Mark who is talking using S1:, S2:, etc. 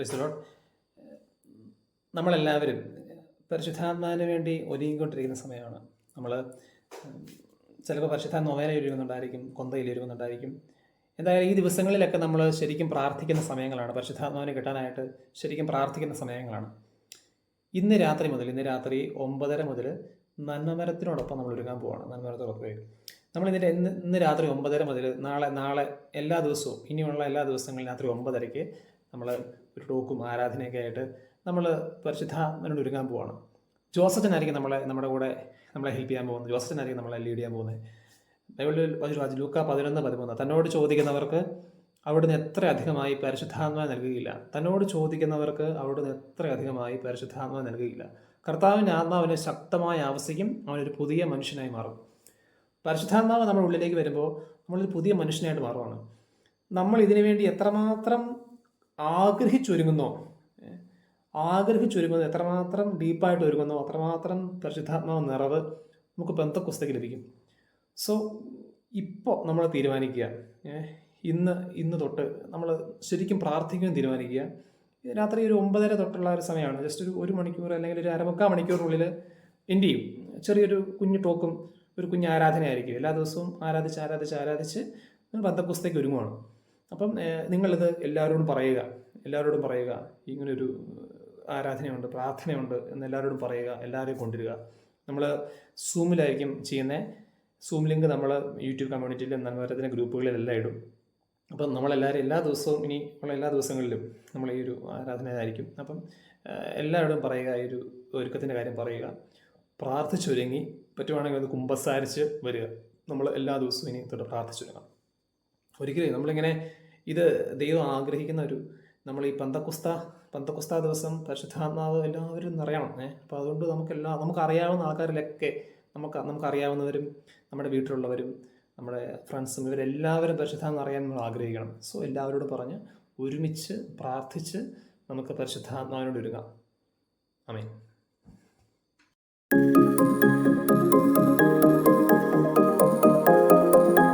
S1: പ്രിസിലോട്ട് നമ്മളെല്ലാവരും പരിശുദ്ധാത്മാവിന് വേണ്ടി ഒരുങ്ങിക്കൊണ്ടിരിക്കുന്ന സമയമാണ്. നമ്മൾ ചിലപ്പോൾ പരിശുദ്ധ നോവേന ഒരുങ്ങുന്നുണ്ടായിരിക്കും കൊന്തയിൽ ഒരുങ്ങുന്നുണ്ടായിരിക്കും എന്തായാലും ഈ ദിവസങ്ങളിലൊക്കെ നമ്മൾ ശരിക്കും പ്രാർത്ഥിക്കുന്ന സമയങ്ങളാണ്. പരിശുദ്ധാത്മാവിനെ കിട്ടാനായിട്ട് ശരിക്കും പ്രാർത്ഥിക്കുന്ന സമയങ്ങളാണ്. ഇന്ന് രാത്രി മുതൽ ഇന്ന് രാത്രി ഒമ്പതര മുതൽ നന്മമരത്തിനോടൊപ്പം നമ്മൾ ഒരുങ്ങാൻ പോവാണ്. നന്മമരത്തോടൊപ്പം നമ്മൾ ഇന്ന് ഇന്ന് രാത്രി ഒമ്പതര മുതൽ നാളെ നാളെ എല്ലാ ദിവസവും ഇനിയുള്ള എല്ലാ ദിവസങ്ങളിലും രാത്രി ഒമ്പതരയ്ക്ക് നമ്മൾ ഒരു ടോക്കും ആരാധനയൊക്കെ ആയിട്ട് നമ്മൾ പരിശുദ്ധനോട് ഒരുങ്ങാൻ പോവാണ്. ജോസഫനായിരിക്കും നമ്മളെ നമ്മുടെ കൂടെ നമ്മളെ ഹെൽപ്പ് ചെയ്യാൻ പോകുന്നത്. ജോസഫനായിരിക്കും നമ്മളെ ലീഡ് ചെയ്യാൻ പോകുന്നത്. ബൈബിളിൽ വാചകം, ലൂക്ക പതിനൊന്ന് പതിമൂന്ന്. തന്നോട് ചോദിക്കുന്നവർക്ക് അവിടുന്ന് എത്ര അധികമായി പരിശുദ്ധാത്മാ നൽകുകയില്ല. തന്നോട് ചോദിക്കുന്നവർക്ക് അവിടുന്ന് എത്ര അധികമായി പരിശുദ്ധാത്മാ നൽകുകയില്ല. കർത്താവിന്റെ ആത്മാവിനെ ശക്തമായി ആവശ്യിക്കും അവനൊരു പുതിയ മനുഷ്യനായി മാറും. പരിശുദ്ധാത്മാവ് നമ്മുടെ ഉള്ളിലേക്ക് വരുമ്പോൾ നമ്മളൊരു പുതിയ മനുഷ്യനായിട്ട് മാറുവാണ്. നമ്മൾ ഇതിനു വേണ്ടി എത്രമാത്രം ആഗ്രഹിച്ചൊരുങ്ങുന്നോ? ആഗ്രഹിച്ചൊരുങ്ങുന്നു എത്രമാത്രം ഡീപ്പായിട്ട് ഒരുങ്ങുന്നോ അത്രമാത്രം പരിശുദ്ധാത്മാവ് നിറവ് നമുക്ക് ബന്ധക്കുസ്തക്ക് ലഭിക്കും. സോ ഇപ്പോൾ നമ്മൾ തീരുമാനിക്കുക. ഇന്ന് ഇന്ന് തൊട്ട് നമ്മൾ ശരിക്കും പ്രാർത്ഥിക്കാൻ തീരുമാനിക്കുക. രാത്രി ഒരു ഒമ്പതര തൊട്ടുള്ള ഒരു സമയമാണ്. ജസ്റ്റ് ഒരു ഒരു മണിക്കൂർ അല്ലെങ്കിൽ ഒരു അരമുക്കാൽ മണിക്കൂറിനുള്ളിൽ എന്റെ ചെയ്യും? ചെറിയൊരു കുഞ്ഞു ടോക്കും ഒരു കുഞ്ഞു ആരാധനയായിരിക്കും. എല്ലാ ദിവസവും ആരാധിച്ച് ആരാധിച്ച് ആരാധിച്ച് ബന്ധപ്പുസ്തകം ഒരുങ്ങുവാണ്. അപ്പം നിങ്ങളിത് എല്ലാവരോടും പറയുക. എല്ലാവരോടും പറയുക. ഇങ്ങനൊരു ആരാധനയുണ്ട് പ്രാർത്ഥനയുണ്ട് എന്ന് എല്ലാവരോടും പറയുക. എല്ലാവരെയും കൊണ്ടുവരിക. നമ്മൾ സൂമിലായിരിക്കും ചെയ്യുന്നത് സൂം ലിങ്ക് നമ്മൾ യൂട്യൂബ് കമ്മ്യൂണിറ്റിയിലും നന്മരത്തിന്റെ ഗ്രൂപ്പുകളിലെല്ലാം ഇടും. അപ്പം നമ്മളെല്ലാവരും എല്ലാ ദിവസവും ഇനി ഉള്ള എല്ലാ ദിവസങ്ങളിലും നമ്മൾ ഈ ഒരു ആരാധനയായിരിക്കും. അപ്പം എല്ലാവരോടും പറയുക ഈ ഒരു ഒരുക്കത്തിന്റെ കാര്യം പറയുക. പ്രാർത്ഥിച്ചൊരുങ്ങി. പറ്റുവാണെങ്കിൽ അത് കുമ്പസാരിച്ച് വരിക. നമ്മൾ എല്ലാ ദിവസവും ഇനി തൊട്ട് പ്രാർത്ഥിച്ചൊരുങ്ങാം ഒരിക്കലും നമ്മളിങ്ങനെ ഇത് ദൈവം ആഗ്രഹിക്കുന്ന ഒരു നമ്മൾ ഈ പന്തക്കുസ്ത പന്തക്കുസ്ത ദിവസം പരിശുദ്ധാത്മാവ് എല്ലാവരും നിറയണം. ഏഹ് അപ്പോൾ അതുകൊണ്ട് നമുക്കെല്ലാം നമുക്കറിയാവുന്ന ആൾക്കാരിലൊക്കെ നമുക്ക് നമുക്കറിയാവുന്നവരും നമ്മുടെ വീട്ടിലുള്ളവരും നമ്മുടെ ഫ്രണ്ട്സും ഇവരെല്ലാവരും പരിശുദ്ധാത്മ അറിയാൻ നമ്മൾ ആഗ്രഹിക്കണം. സോ എല്ലാവരോടും പറഞ്ഞ് ഒരുമിച്ച് പ്രാർത്ഥിച്ച് നമുക്ക് പരിശുദ്ധാത്മാവിനോട് ഒരുങ്ങാം. ആമേൻ.